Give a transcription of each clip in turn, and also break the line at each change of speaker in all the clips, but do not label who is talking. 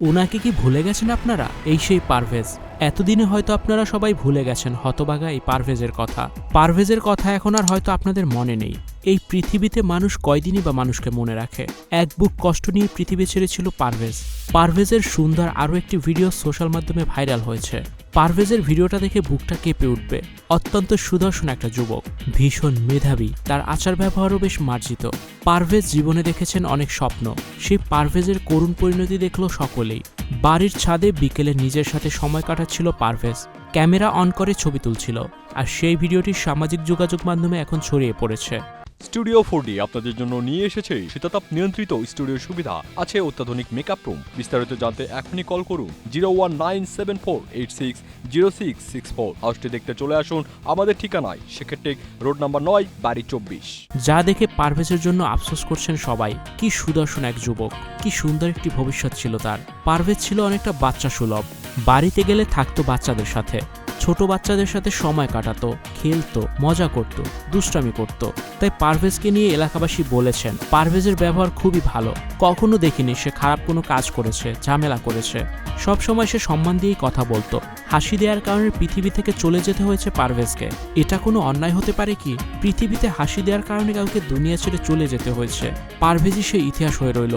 ওনাকে কি ভুলে গেছেন আপনারা? এই সেই পারভেজ। এতদিনে হয়তো আপনারা সবাই ভুলে গেছেন হতবাগা এই পারভেজের কথা। পারভেজের কথা এখন আর হয়তো আপনাদের মনে নেই। এই পৃথিবীতে মানুষ কয়দিনই বা মানুষকে মনে রাখে? এক বুক কষ্ট নিয়ে পৃথিবী ছেড়েছিল পারভেজ। পারভেজের সুন্দর আরও একটি ভিডিও সোশ্যাল মাধ্যমে ভাইরাল হয়েছে। পারভেজের ভিডিওটা দেখে বুকটা কেঁপে উঠবে। অত্যন্ত সুদর্শন একটা যুবক। ভীষণ মেধাবী। তার আচার ব্যবহারও বেশ মার্জিত। পারভেজ জীবনে দেখেছেন অনেক স্বপ্ন। সেই পারভেজের করুণ পরিণতি দেখল সকলেই। বাড়ির ছাদে বিকেলে নিজের সাথে সময় কাটাচ্ছিল পারভেজ। ক্যামেরা অন করে ছবি তুলছিল। আর সেই ভিডিওটি সামাজিক যোগাযোগ মাধ্যমে এখন ছড়িয়ে পড়েছে।
স্টুডিও ফোর ডি আপনাদের জন্য নিয়ে এসেছে শীতাতাপ নিয়ন্ত্রিত স্টুডিও সুবিধা। আছে অত্যাধুনিক মেকআপ রুম বিস্তারিত জানতে এখনই কল করুন zero one nine seven four eight six zero six six four হাউসটি দেখতে চলে আসুন আমাদের ঠিকানায়। সেক্ষেত্রে রোড নাম্বার নয়, বাড়ি চব্বিশ।
যা দেখে পারভেজের জন্য আফসোস করছেন সবাই। কি সুদর্শন এক যুবক। কি সুন্দর একটি ভবিষ্যৎ ছিল তার। পারভেজ ছিল অনেকটা বাচ্চা সুলভ। বাড়িতে গেলে থাকতো বাচ্চাদের সাথে। ছোট বাচ্চাদের সাথে সময় কাটাতো, খেলতো, মজা করত, দুষ্টামি করত। তাই পারভেজকে নিয়ে এলাকাবাসী বলেছেন, পারভেজের ব্যবহার খুবই ভালো। কখনো দেখিনি সে খারাপ কোনো কাজ করেছে, ঝামেলা করেছে। সব সময় সে সম্মান দিয়েই কথা বলতো। হাসি দেওয়ার কারণে পৃথিবী থেকে চলে যেতে হয়েছে পারভেজকে। এটা কোনো অন্যায় হতে পারে কি? পৃথিবীতে হাসি দেওয়ার কারণে কাউকে দুনিয়া ছেড়ে চলে যেতে হয়েছে। পারভেজই সে ইতিহাস হয়ে রইল।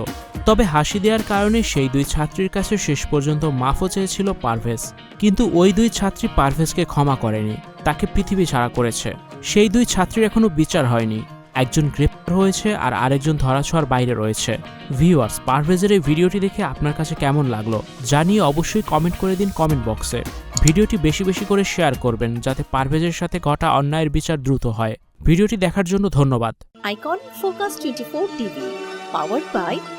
তবে হাসি দেওয়ার কারণে সেই দুই ছাত্রীর কাছে শেষ পর্যন্ত মাফও চেয়েছিল পারভেজ। কিন্তু ওই দুই ছাত্রী পারভেজকে ক্ষমা করেনি তাকে পৃথিবী ছাড়া করেছে। সেই দুই ছাত্রীর এখনও বিচার হয়নি। একজন গ্রেপ্তার হয়েছে আর আরেকজন ধরাছোঁয়ার বাইরে রয়েছে। ভিউয়ার্স পারভেজের এই ভিডিওটি দেখে আপনার কাছে কেমন লাগল জানিয়ে অবশ্যই কমেন্ট করে দিন কমেন্ট বক্সে। ভিডিওটি বেশি বেশি করে শেয়ার করবেন যাতে পারভেজের সাথে ঘটা অন্যায়ের বিচার দ্রুত হয়। ভিডিওটি দেখার জন্য ধন্যবাদ।
Icon Focus 24 TV, powered by 4D